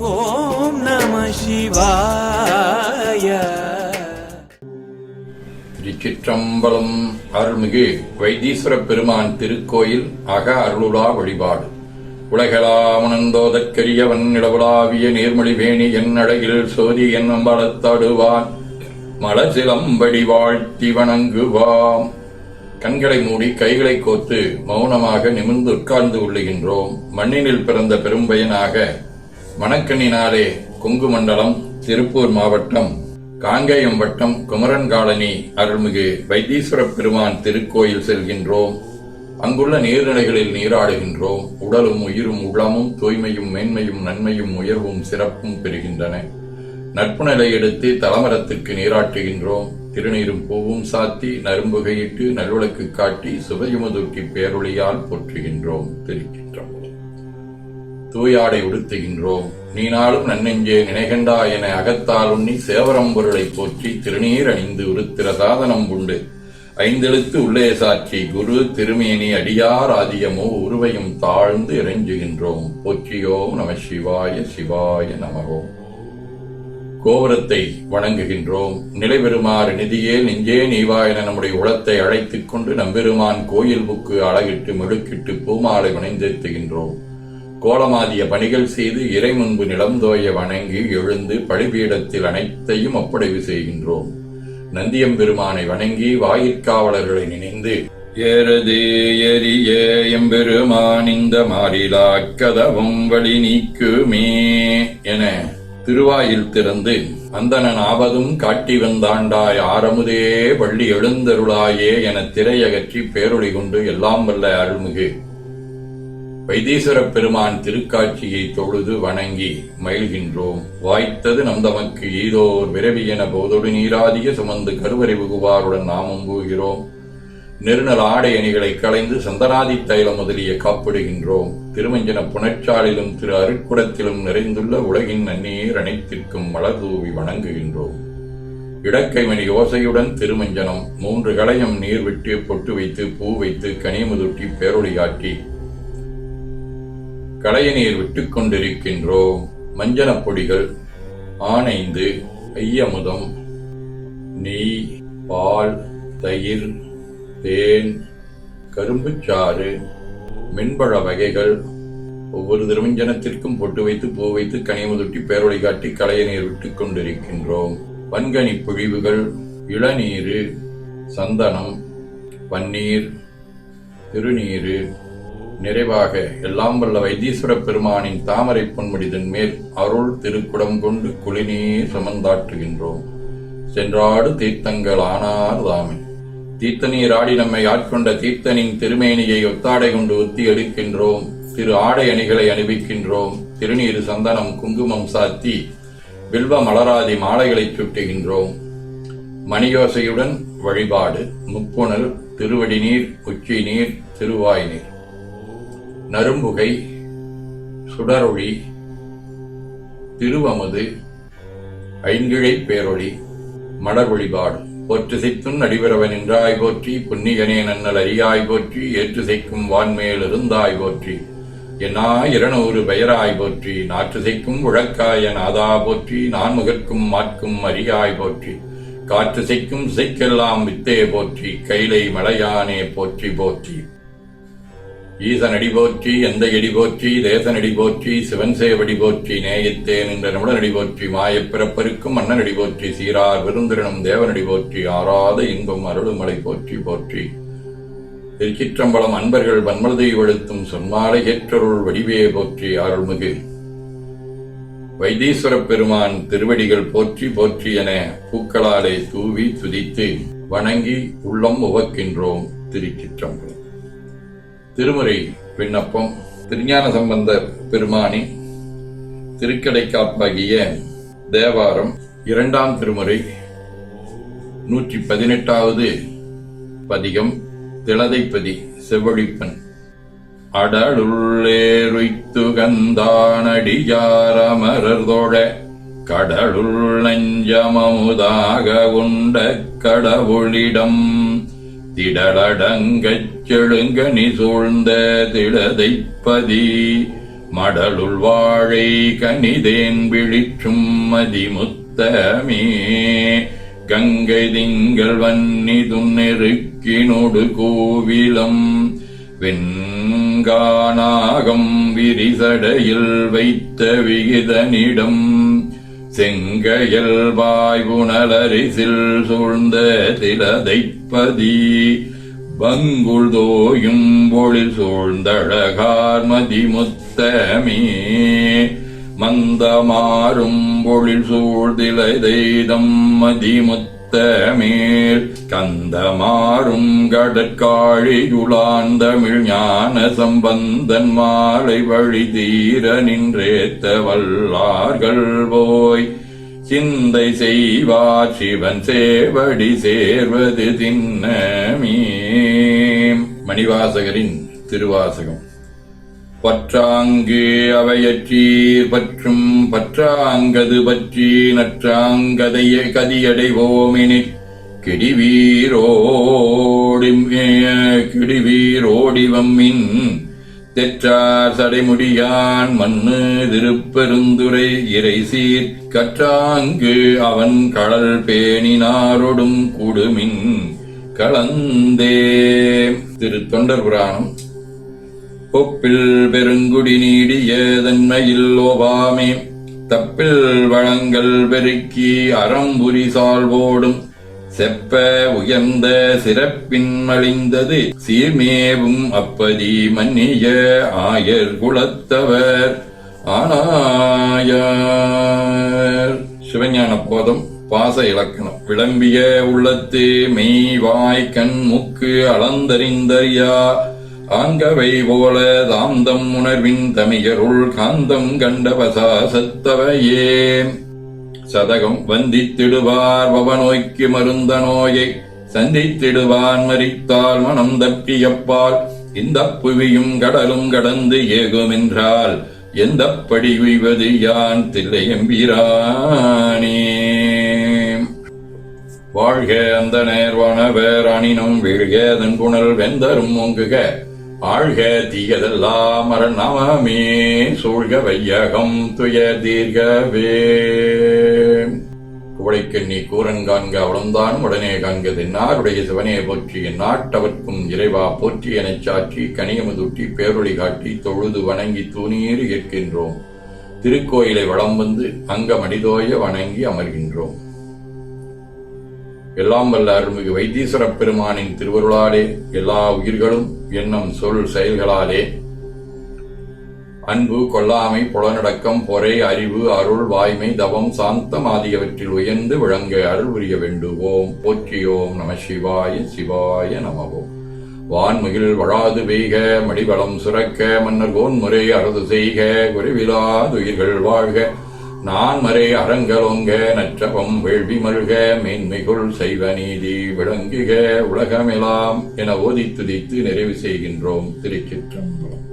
ஓம் நம சிவாய. திருச்சிற்றம்பலம் அருள்மிகு வைத்தீஸ்வர பெருமான் திருக்கோயில் அக அருளுலா வழிபாடு. உலகளாமணந்தோதற்கரியவன் நிலவுலாவிய நீர்மொழி வேணி என் அழகில் சோதி என் அம்பலத்தாடுவான் மலசிலம்படி வாழ்த்தி வணங்குவாம். கண்களை மூடி கைகளை கோத்து மௌனமாக நிமிர்ந்து உட்கார்ந்து கொள்ளுகின்றோம் மண்ணினில் பிறந்த பெரும்பயனாக வணக்கணினாலே கொங்கு மண்டலம் திருப்பூர் மாவட்டம் காங்கேயம் வட்டம் குமரன் காலனி அருள்மிகு வைத்தீஸ்வர பெருமான் திருக்கோயில் செல்கின்றோம். அங்குள்ள நீர்நிலைகளில் நீராடுகின்றோம். உடலும் உயிரும் உள்ளமும் தூய்மையும் மேன்மையும் நன்மையும் உயர்வும் சிறப்பும் பெறுகின்றன. நட்பு நிலை எடுத்து தலமரத்துக்கு நீராட்டுகின்றோம். திருநீரும் பூவும் சாத்தி நரும்புகையிட்டு நல்லுழக்கு காட்டி சுபயுமதுக்கி பேரொழியால் போற்றுகின்றோம். திருக்கின்றோம் தூயாடை உடுத்துகின்றோம். நீனாலும் நன்னெஞ்சே நினைகண்டா என அகத்தால் உண்ணி சேவரம்பொருளை போற்றி திருநீர் அணிந்து உருத்திர சாதனம் உண்டு. ஐந்தெழுத்து உள்ளே சாட்சி குரு திருமேனி அடியார் ஆதியமோ உருவையும் தாழ்ந்து இறைஞ்சுகின்றோம். போற்றியோம் நம சிவாய சிவாய நமகோ. கோபுரத்தை வணங்குகின்றோம். நிலைபெறுமாறு நிதியே நெஞ்சே நீவா என நம்முடைய உளத்தை அழைத்துக் கொண்டு நம்பெருமான் கோயில் புக்கு அழகிட்டு மெழுக்கிட்டு பூமாலை வணைந்தேத்துகின்றோம் கோலமாதிய பணிகள் செய்து இறை முன்பு நிலந்தோய வணங்கி எழுந்து பழிபீடத்தில் அனைத்தையும் ஒப்படைவு செய்கின்றோம். நந்தியம்பெருமானை வணங்கி வாயிற்காவலர்களை நினைந்து ஏறது எரிய எம்பெருமான் இந்த மாறிலா கதவும் வழி நீக்குமே என திருவாயில் திறந்து அந்தனன் ஆவதும் காட்டி வந்தாண்டாய் ஆரமுதே வள்ளி எழுந்தருளாயே என திரையகற்றி பேரொழி கொண்டு எல்லாம் வல்ல அருள்மிகு வைத்தீஸ்வர பெருமான் திருக்காட்சியை தொழுது வணங்கி மகிழ்கின்றோம். வாய்த்தது நம் தமக்கு ஈதோர் விரவி என போதொடு நீராதிய சுமந்து கருவறை புகுவாருடன் நாமும் போகிறோம் நெருநல் ஆடை அணிகளை களைந்து சந்தனாதி தைலம் முதலிய காப்பிடுகின்றோம். திருமஞ்சன புனச்சாலிலும் திரு அருட்குடத்திலும் நிறைந்துள்ள உலகின் நன்னீர் அனைத்திற்கும் மலர் தூவி வணங்குகின்றோம் இடக்கைமணி ஓசையுடன் திருமஞ்சனம் மூன்று களையம் நீர் விட்டு பொட்டு வைத்து பூ வைத்து கனிமுதுட்டி பேரொழியாட்டி களைய விட்டு கொண்டிருக்கின்றோம் மஞ்சனப் பொடிகள் ஆனைந்து ஐயமுதம். நெய் பால் தயிர் தேன் கரும்புச்சாறு மென்பழ வகைகள் ஒவ்வொரு திருமஞ்சனத்திற்கும் பொட்டு வைத்து பூ வைத்து கனிமுதுட்டி பேரொழி காட்டி களைய நீர் கொண்டிருக்கின்றோம் வன்கனி பொழிவுகள் இளநீரு சந்தனம் பன்னீர் திருநீரு நிறைவாக எல்லாம் வல்ல வைத்தீஸ்வர பெருமானின் தாமரை பொன்முடிதன் மேல் அருள் திருக்குடம் கொண்டு குளிநீர் சுமந்தாற்றுகின்றோம். சென்றாடு தீர்த்தங்கள் ஆனார் தாமே தீர்த்தநீராடி நம்மை ஆட்கொண்ட தீர்த்தனின் திருமேனியை ஒத்தாடை கொண்டு ஒத்தி எடுக்கின்றோம். திரு ஆடை அணிகளை அணிவிக்கின்றோம். திருநீர் சந்தனம் குங்குமம் சாத்தி வில்வ மலராதி மாலைகளை சுட்டுகின்றோம். மணியோசையுடன் வழிபாடு முப்புணல் திருவடி நீர் உச்சி நீர் திருவாய் நீர் நரும்புகை சுடரொளி திருவமது ஐங்கிழை பேரொளி மலர் வழிபாடு போற்றுசைத்தும் நடிபரவன் என்றாய் போற்றி புன்னிகனே நன்னல் அறியாய் போற்றி ஏற்றுசைக்கும் வான்மேல் இருந்தாய் போற்றி. என்னா இருநூறு பெயராய் போற்றி நாற்றுசைக்கும் உழக்காய நாதா போற்றி நான்முகற்கும் மாற்கும் அறியாய் போற்றி. காற்றுசைக்கும் இசைக்கெல்லாம் வித்தே போற்றி கைலை மலையானே போற்றி போற்றி. ஈசனடி போற்றி எந்த எடி போற்றி தேசனடி போற்றி சிவன் சேவடி போற்றி நேயத்தேன் என்ற நிமிடனடி போற்றி மாயப் பிறப்பருக்கும் மன்னனடி போற்றி சீரார் விருந்திரனும் தேவனடி போற்றி ஆறாத இன்பம் அருளுமலை போற்றி போற்றி. திருச்சிற்றம்பலம் அன்பர்கள் வன்மலதை வெளுத்தும் சொன்மாலை ஏற்றருள் வடிவே போற்றி அருள்மிகு. வைத்தீஸ்வரப் பெருமான் திருவடிகள் போற்றி போற்றி என பூக்களாலே தூவி துதித்து வணங்கி உள்ளம் உவக்கின்றோம் திருச்சிற்றம்பலம். திருமுறை விண்ணப்பம். திருஞான சம்பந்த பெருமானின் திருக்கடை காப்பாகிய தேவாரம் இரண்டாம் திருமுறை நூற்றி பதினெட்டாவது பதிகம் திளதைப்பதி செவ்வழிப்பன். அடலுள்ளேருய்த்து கந்தானடியாரமரர்தோழ கடலுள் நஞ்சமமுதாக உண்ட கடவுளிடம். திடலடங்கச் செழுங்கனி சூழ்ந்த திடதைப்பதி மடலுள் வாழை கனிதேன் விழிற்றும் மதிமுத்தமே. கங்கை திங்கள் வன்னி துன்னெருக்கினோடு கோவிலம். வெண்கானாகம் விரிசடையில் வைத்த விகிதனிடம். செங்கையல் வாய்வுணலரிசில் சூழ்ந்த திலதைப்பதி பங்குள் தோயும் பொழில் சூழ்ந்தழகார் மதிமுத்தமே மந்தமாறும் பொழில் சூழ்திலை தெய்தம் மதிமுத்த மதிமுத்தமேல் கந்தமாறும் கடற்காழியுளாந்தமிழ் ஞான சம்பந்தன் மாலை வழி தீர நின்றேத்த வல்லார்கள் போய். சிந்தை செய்வார் சிவன் சேவடி சேர்வது தின்னமே. மணிவாசகரின் திருவாசகம். பற்றாங்கு அவையற்றீர் பற்றும் பற்றாங்கது பற்றி நற்றாங்கதைய கதியடைவோமெனில் கிடிவீரோடி கிடிவீரோடிவம்மின். தெற்றார் சடைமுடியான் மண்ணு திருப்பெருந்துரை இறைசீர் கற்றாங்கு அவன் கடல் பேணினாரொடும் குடுமின். கலந்தே. திரு தொண்டர் புராணம். ஒப்பில் பெருங்குடி நீடிய தன்மையில் ஓவாமே தப்பில் வளங்கள் பெருக்கி அறம்புரி சால்வோடும் செப்ப உயர்ந்த சிறப்பின் மலிந்தது. சீர்மேவும் அப்பதி மன்னிய ஆயர் குலத்தவர் ஆனாயார். சிவஞான போதம் பாச இலக்கணம். விளம்பிய உள்ளத்து மெய் வாய் கண் முக்கு அளந்தறிந்தறியா. ஆங்கவை போல தாந்தம் உணர்வின் தமியருள் காந்தம் கண்டவசா சத்தவையே. சதகம் வந்தித்திடுவார் பவநோய்க்கு மருந்த நோயை சந்தித்திடுவான் மறித்தால் மனம் தப்பியப்பால் இந்த புவியும் கடலும் கடந்து ஏகுமென்றால் எந்த படி உய்வது யான் தில்லையம்பிரானே வாழ்க அந்த நேர்வானவர் அணினும் வீழ்க தன் புனல் வெந்தரும் ஓங்குக. ஆழ்க தீயதெல்லாம் மரணமே சூழ்க வையகம் துய தீர்கவே. குவளைக்கண்ணி கூரன் காண்க அவளம்தான் உடனே காண்கது நாருடைய சிவனே போற்றி நாட்டவர்க்கும் இறைவா போற்றி எனச் சாற்றி கனியமுதுட்டி பேரொழி காட்டி தொழுது வணங்கி தூணீறு ஏற்கின்றோம். திருக்கோயிலை வளம் வந்து அங்க மடிதோய வணங்கி அமர்கின்றோம். எல்லாம் வல்ல அருள்மிகு வைத்தீஸ்வர பெருமானின் திருவருளாலே எல்லா உயிர்களும் எண்ணம் சொல் செயல்களாலே. அன்பு கொல்லாமை புலனடக்கம் பொறை அறிவு அருள் வாய்மை தவம் சாந்தம் ஆகியவற்றில் உயர்ந்து விளங்க அருள் புரிய வேண்டுவோம். போற்றியோம் நம சிவாய சிவாய நமவோம். வான்மிகில் வழாது பெய்க மடிவளம் சுரக்க மன்னர் கோன்முறை அரசு செய்க குறைவிலாதுயிர்கள் வாழ்க. நான் மறை அறங்கலொங்க நற்றவம் வேள்வி மல்க மேன்மைகுள் செய்வ நீதி விளங்குக உலகமெல்லாம் என ஓதி துதித்து நிறைவு செய்கின்றோம் திருச்சிற்றம்பலம்.